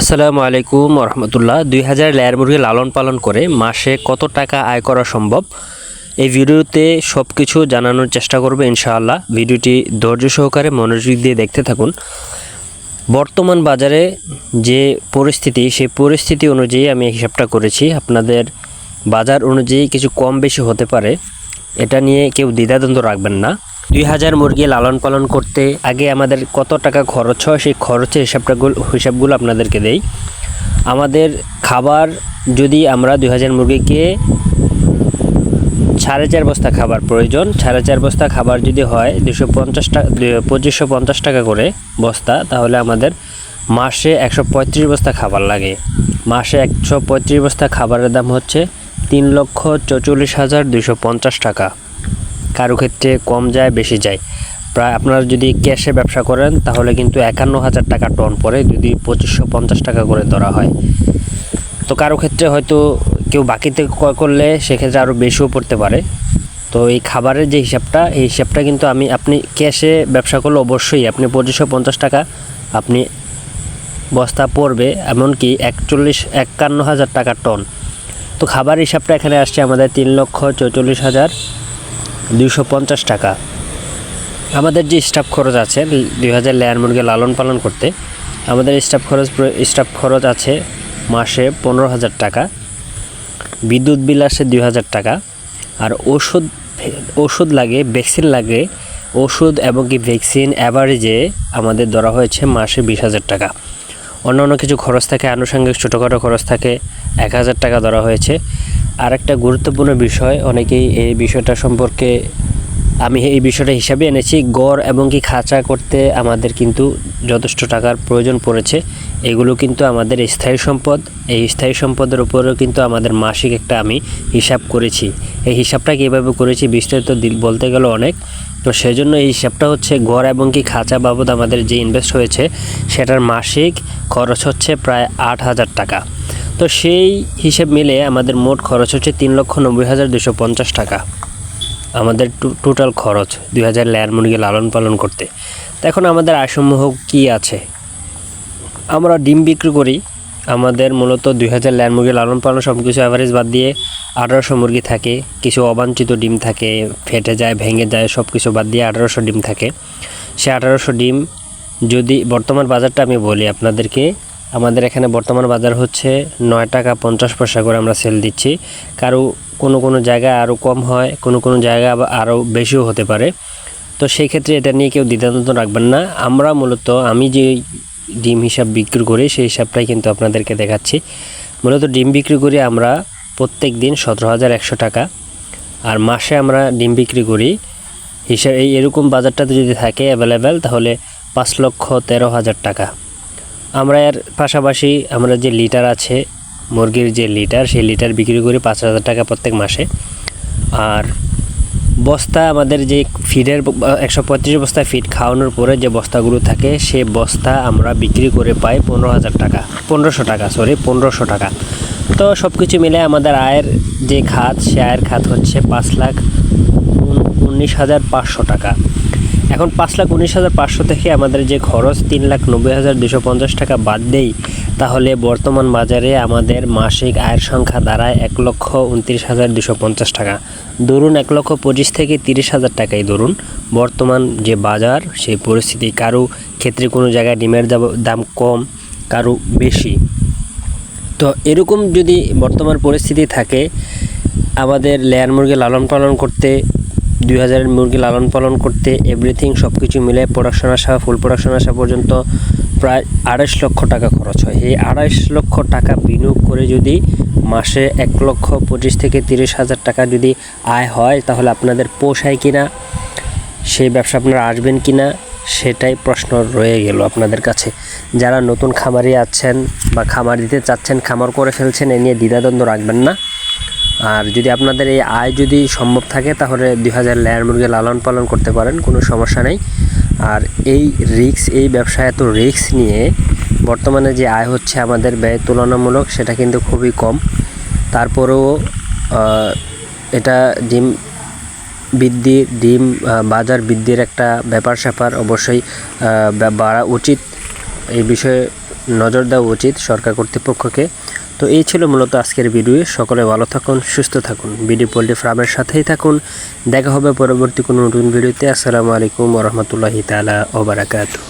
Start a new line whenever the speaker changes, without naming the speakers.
আসসালামু আলাইকুম রহমতুল্লাহ দুই হাজার লেয়ার মুরগি লালন পালন করে মাসে কত টাকা আয় করা সম্ভব? এই ভিডিওতে সব কিছু জানানোর চেষ্টা করবে ইনশাআল্লাহ। ভিডিওটি ধৈর্য সহকারে মনোযোগ দিয়ে দেখতে থাকুন। বর্তমান বাজারে যে পরিস্থিতি, সেই পরিস্থিতি অনুযায়ী আমি হিসাবটা করেছি। আপনাদের বাজার অনুযায়ী কিছু কম বেশি হতে পারে। এটা নিয়ে কেউ দ্বিধাদ্বন্দ্ব রাখবেন না। দুই হাজার মুরগি লালন পালন করতে আগে আমাদের কত টাকা খরচ হয়, সেই খরচের হিসাবটাগুলো, হিসাবগুলো আপনাদেরকে দেই। আমাদের খাবার যদি আমরা দুই হাজার মুরগিকে সাড়ে চার বস্তা খাবার প্রয়োজন, সাড়ে চার বস্তা খাবার যদি হয় দুশো পঞ্চাশ টাকা পঁচিশশো পঞ্চাশ টাকা করে বস্তা, তাহলে আমাদের মাসে একশো পঁয়ত্রিশ বস্তা খাবার লাগে। মাসে একশো পঁয়ত্রিশ বস্তা খাবারের দাম হচ্ছে তিন লক্ষ চৌচল্লিশ হাজার দুশো পঞ্চাশ টাকা। কারও ক্ষেত্রে কম যায়, বেশি যায়। প্রায় আপনারা যদি ক্যাশে ব্যবসা করেন, তাহলে কিন্তু একান্ন হাজার টাকা টন পড়ে যদি পঁচিশশো পঞ্চাশ টাকা করে ধরা হয়। তো কারও ক্ষেত্রে হয়তো কেউ বাকিতে করলে সেক্ষেত্রে আরও বেশিও পড়তে পারে। তো এই খাবারের যে হিসাবটা, এই হিসাবটা কিন্তু আমি, আপনি ক্যাশে ব্যবসা করলে অবশ্যই আপনি পঁচিশশো পঞ্চাশ টাকা আপনি বস্তা পড়বে, এমনকি একচল্লিশ একান্ন হাজার টাকা টন। তো খাবার হিসাবটা এখানে আসছে আমাদের তিন লক্ষ চৌচল্লিশ হাজার দুইশো পঞ্চাশ টাকা। আমাদের যে স্টাফ খরচ আছে, দুই হাজার লেয়ার মুরগি লালন পালন করতে, আমাদের স্টাফ খরচ স্টাফ খরচ আছে মাসে পনেরো হাজার টাকা, বিদ্যুৎ বিল আসে দুই হাজার টাকা, আর ওষুধ ওষুধ লাগে ভ্যাকসিন লাগে, ওষুধ এবং কি ভ্যাকসিন অ্যাভারেজে আমাদের ধরা হয়েছে মাসে বিশ হাজার টাকা। অন্যান্য কিছু খরচ থাকে, আনুষঙ্গিক ছোটোখাটো খরচ থাকে, এক হাজার টাকা ধরা হয়েছে। আর একটা গুরুত্বপূর্ণ বিষয়, অনেকেই এই বিষয়টা সম্পর্কে আমি এই বিষয়টা হিসাবে এনেছি, গড় এবং কি খাঁচা করতে আমাদের কিন্তু যথেষ্ট টাকার প্রয়োজন পড়েছে। এগুলো কিন্তু আমাদের স্থায়ী সম্পদ, এই স্থায়ী সম্পদের উপরেও কিন্তু আমাদের মাসিক একটা আমি হিসাব করেছি। এই হিসাবটা কীভাবে করেছি বিস্তারিত বলতে গেলে অনেক। তো সেজন্য এই হিসাবটা হচ্ছে গড় এবং কি খাঁচা বাবদ আমাদের যে ইনভেস্ট হয়েছে, সেটার মাসিক খরচ হচ্ছে প্রায় আট হাজার টাকা। তো সেই হিসেব মিলে আমাদের মোট খরচ হচ্ছে তিন লক্ষ নব্বই হাজার দুশো পঞ্চাশ টাকা। আমাদের টোটাল খরচ দুই হাজার লেয়ার মুরগি লালন পালন করতে। তো এখন আমাদের আয়সমূহ কী আছে? আমরা ডিম বিক্রি করি। আমাদের মূলত দুই হাজার লেয়ার মুরগি লালন পালন সব কিছু অ্যাভারেজ বাদ দিয়ে আঠারোশো মুরগি থাকে, কিছু অবাঞ্ছিত ডিম থাকে, ফেটে যায়, ভেঙে যায় সব কিছু বাদ দিয়ে আঠারোশো ডিম থাকে। সে আঠারোশো ডিম যদি বর্তমান বাজারটা আমি বলি আপনাদেরকে আমাদের এখানে বর্তমান বাজার হচ্ছে নয় টাকা পঞ্চাশ পয়সা করে আমরা সেল দিচ্ছি। কারও কোনো কোনো জায়গায় আরও কম হয়, কোনো কোনো জায়গা আরও বেশিও হতে পারে। তো সেই ক্ষেত্রে এটা নিয়ে কেউ দ্বিধাদ্বন্দ্ব রাখবেন না। আমরা মূলত, আমি যে ডিম হিসাব বিক্রি করি, সেই হিসাবটাই কিন্তু আপনাদেরকে দেখাচ্ছি। মূলত ডিম বিক্রি করি আমরা প্রত্যেক দিন সতেরো হাজার একশো টাকা। আর মাসে আমরা ডিম বিক্রি করি হিসাব এই এরকম বাজারটাতে যদি থাকে অ্যাভেলেবেল তাহলে পাঁচ লক্ষ তেরো হাজার টাকা। আমরা এর পাশাপাশি আমরা যে লিটার আছে, মুরগির যে লিটার, সেই লিটার বিক্রি করি পাঁচ হাজার টাকা প্রত্যেক মাসে। আর বস্তা আমাদের যে ফিডের একশো পঁয়ত্রিশ বস্তা ফিড খাওয়ানোর পরে যে বস্তাগুলো থাকে, সে বস্তা আমরা বিক্রি করে পাই পনেরো হাজার টাকা, পনেরোশো টাকা সরি পনেরোশো টাকা। তো সব কিছু মিলে আমাদের আয়ের যে খাত, সে আয়ের খাত হচ্ছে পাঁচ লাখ উনিশ হাজার পাঁচশো টাকা। এখন পাঁচ লাখ উনিশ হাজার পাঁচশো থেকে আমাদের যে খরচ, তিন লাখ নব্বই হাজার দুশো পঞ্চাশ টাকা বাদ দেই, তাহলে বর্তমান বাজারে আমাদের মাসিক আয়ের সংখ্যা দাঁড়ায় এক লক্ষ উনত্রিশ হাজার দুশো পঞ্চাশ টাকা। ধরুন এক লক্ষ পঁচিশ থেকে তিরিশ হাজার টাকাই ধরুন। বর্তমান যে বাজার, সেই পরিস্থিতি কারও ক্ষেত্রে কোনো জায়গায় ডিমের দাম- কম, কারও বেশি। তো এরকম যদি বর্তমান পরিস্থিতি থাকে, আমাদের লেয়ার মুরগি লালন পালন করতে দুই হাজারের মুরগি লালন পালন করতে এভরিথিং সব কিছু মিলে প্রোডাকশন আসা ফুল প্রোডাকশন আসা পর্যন্ত প্রায় আড়াইশ লক্ষ টাকা খরচ হয়। এই আড়াইশ লক্ষ টাকা বিনিয়োগ করে যদি মাসে এক লক্ষ পঁচিশ থেকে তিরিশ হাজার টাকা যদি আয় হয়, তাহলে আপনাদের পোষায় কিনা, সেই ব্যবসা আপনারা আসবেন কি না সেটাই প্রশ্ন রয়ে গেল আপনাদের কাছে। যারা নতুন খামারি আছেন বা খামার দিতে চাচ্ছেন, খামার করে ফেলছেন, এ নিয়ে দ্বিধাদ্বন্দ্ব রাখবেন না। আর যদি আপনাদের এই আয় যদি সম্ভব থাকে, তাহলে দুই হাজার লেয়ার মুরগি লালন পালন করতে পারেন, কোনো সমস্যা নেই। আর এই রিক্স এই ব্যবসায় এত রিক্স নিয়ে বর্তমানে যে আয় হচ্ছে আমাদের ব্যয় তুলনামূলক, সেটা কিন্তু খুবই কম। তারপরেও এটা ডিম বৃদ্ধি, ডিম বাজার বৃদ্ধির একটা ব্যাপার স্যাপার অবশ্যই বাড়া উচিত। এই বিষয়ে নজর দেওয়া উচিত সরকার কর্তৃপক্ষকে। তো এই ছিল মূলত আজকের ভিডিও। সকলে ভালো থাকুন, সুস্থ থাকুন। ভিডিও পোল্ট্রি ফার্মের সাথেই থাকুন। দেখা হবে পরবর্তী কোনো নতুন ভিডিওতে। আসসালামু আলাইকুম রহমতুল্লাহি তালা ওবরাকাতু